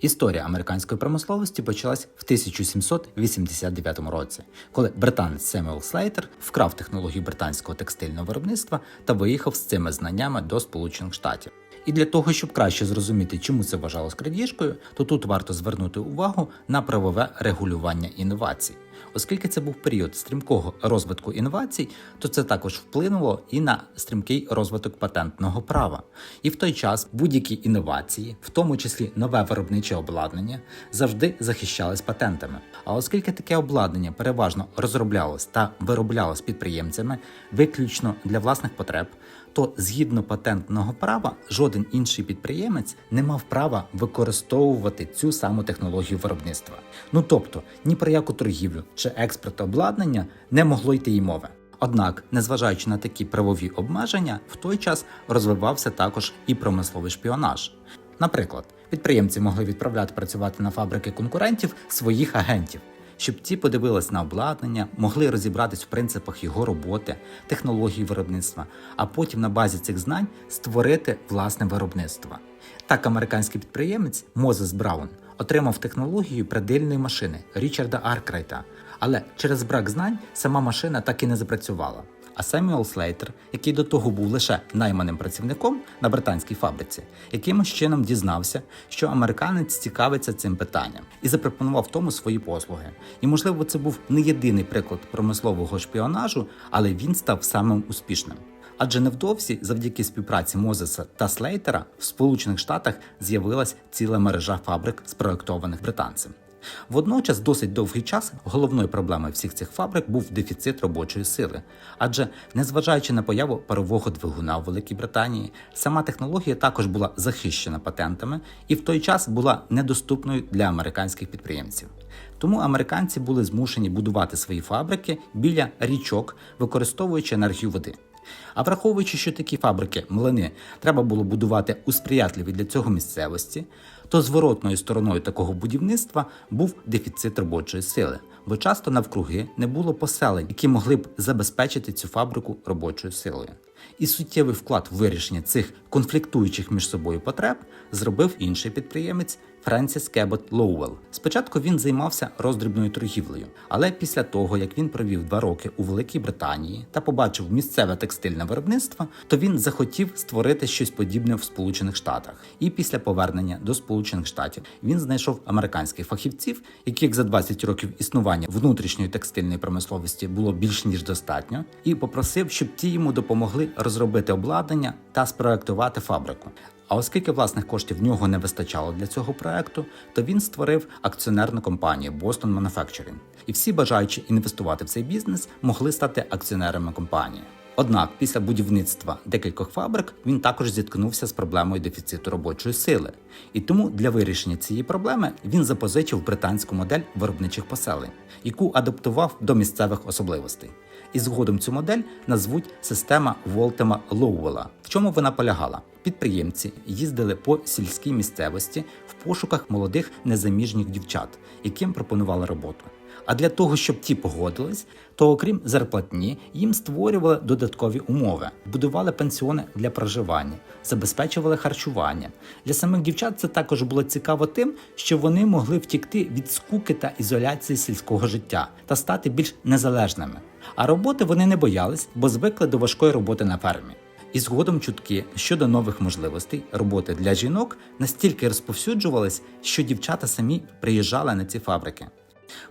Історія американської промисловості почалась в 1789 році, коли британець Семюел Слейтер вкрав технологію британського текстильного виробництва та виїхав з цими знаннями до Сполучених Штатів. І для того, щоб краще зрозуміти, чому це вважалось крадіжкою, то тут варто звернути увагу на правове регулювання інновацій. Оскільки це був період стрімкого розвитку інновацій, то це також вплинуло і на стрімкий розвиток патентного права. І в той час будь-які інновації, в тому числі нове виробниче обладнання, завжди захищались патентами. А оскільки таке обладнання переважно розроблялось та вироблялось підприємцями виключно для власних потреб, то згідно патентного права жоден інший підприємець не мав права використовувати цю саму технологію виробництва. Ну тобто ні про яку торгівлю чи експорт обладнання не могло йти й мови. Однак, незважаючи на такі правові обмеження, в той час розвивався також і промисловий шпіонаж. Наприклад, підприємці могли відправляти працювати на фабрики конкурентів своїх агентів, щоб ті подивились на обладнання, могли розібратись в принципах його роботи, технології виробництва, а потім на базі цих знань створити власне виробництво. Так, американський підприємець Мозес Браун отримав технологію предельної машини Річарда Аркрайта, але через брак знань сама машина так і не запрацювала. А Семюел Слейтер, який до того був лише найманим працівником на британській фабриці, якимось чином дізнався, що американець цікавиться цим питанням і запропонував тому свої послуги. І можливо, це був не єдиний приклад промислового шпіонажу, але він став самим успішним. Адже невдовзі, завдяки співпраці Мозеса та Слейтера, в Сполучених Штатах з'явилась ціла мережа фабрик, спроектованих британцем. Водночас, досить довгий час головною проблемою всіх цих фабрик був дефіцит робочої сили. Адже, незважаючи на появу парового двигуна у Великій Британії, сама технологія також була захищена патентами і в той час була недоступною для американських підприємців. Тому американці були змушені будувати свої фабрики біля річок, використовуючи енергію води. А враховуючи, що такі фабрики, млини, треба було будувати у сприятливій для цього місцевості, то зворотною стороною такого будівництва був дефіцит робочої сили, бо часто навкруги не було поселень, які могли б забезпечити цю фабрику робочою силою. І суттєвий вклад в вирішення цих конфліктуючих між собою потреб зробив інший підприємець Френсіс Кебот Лоуелл. Спочатку він займався роздрібною торгівлею, але після того, як він провів два роки у Великій Британії та побачив місцеве текстильне виробництво, то він захотів створити щось подібне в Сполучених Штатах. І після повернення до Сполучених Штатів він знайшов американських фахівців, яких за 20 років існування внутрішньої текстильної промисловості було більш ніж достатньо, і попросив, щоб ті йому допомогли розробити обладнання та спроектувати фабрику. А оскільки власних коштів в нього не вистачало для цього проекту, то він створив акціонерну компанію Boston Manufacturing. І всі бажаючі інвестувати в цей бізнес могли стати акціонерами компанії. Однак після будівництва декількох фабрик він також зіткнувся з проблемою дефіциту робочої сили. І тому для вирішення цієї проблеми він запозичив британську модель виробничих поселень, яку адаптував до місцевих особливостей. І згодом цю модель назвуть система Волтема Лоуела. В чому вона полягала? Підприємці їздили по сільській місцевості в пошуках молодих незаміжніх дівчат, яким пропонували роботу. А для того, щоб ті погодились, то окрім зарплатні, їм створювали додаткові умови, будували пенсіони для проживання, забезпечували харчування. Для самих дівчат це також було цікаво тим, що вони могли втікти від скуки та ізоляції сільського життя та стати більш незалежними. А роботи вони не боялись, бо звикли до важкої роботи на фермі. І згодом чутки щодо нових можливостей роботи для жінок настільки розповсюджувались, що дівчата самі приїжджали на ці фабрики.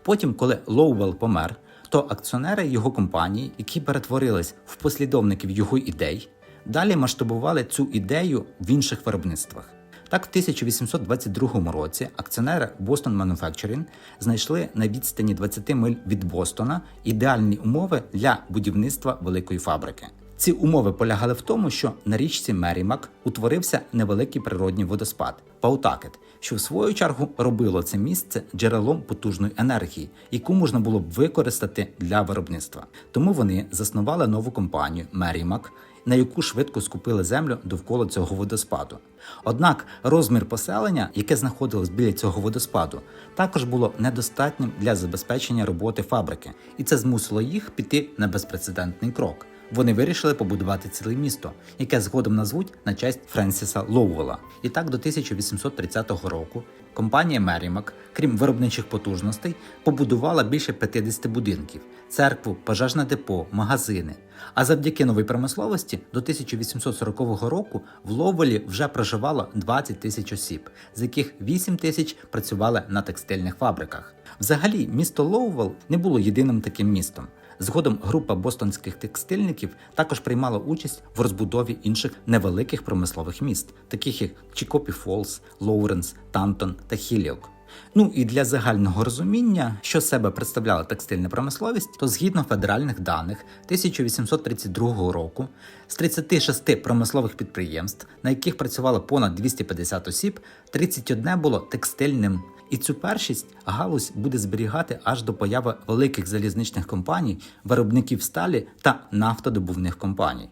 Потім, коли Лоувелл помер, то акціонери його компанії, які перетворились в послідовників його ідей, далі масштабували цю ідею в інших виробництвах. Так, в 1822 році акціонери Boston Manufacturing знайшли на відстані 20 миль від Бостона ідеальні умови для будівництва великої фабрики. Ці умови полягали в тому, що на річці Мерімак утворився невеликий природній водоспад Паутакет, що в свою чергу робило це місце джерелом потужної енергії, яку можна було б використати для виробництва. Тому вони заснували нову компанію Мерімак, на яку швидко скупили землю довкола цього водоспаду. Однак розмір поселення, яке знаходилось біля цього водоспаду, також було недостатнім для забезпечення роботи фабрики, і це змусило їх піти на безпрецедентний крок Вони вирішили побудувати ціле місто, яке згодом назвуть на честь Френсіса Лоувела. І так до 1830 року компанія Мерімак, крім виробничих потужностей, побудувала більше 50 будинків, церкву, пожежне депо, магазини. А завдяки новій промисловості до 1840 року в Ловелі вже проживало 20 тисяч осіб, з яких 8 тисяч працювали на текстильних фабриках. Взагалі, місто Лоувел не було єдиним таким містом. Згодом група бостонських текстильників також приймала участь в розбудові інших невеликих промислових міст, таких як Чікопі Фолс, Лоуренс, Тантон та Хіліок. Ну і для загального розуміння, що себе представляла текстильна промисловість, то згідно федеральних даних 1832 року з 36 промислових підприємств, на яких працювало понад 250 осіб, 31 було текстильним. І цю першість галузь буде зберігати аж до появи великих залізничних компаній, виробників сталі та нафтодобувних компаній.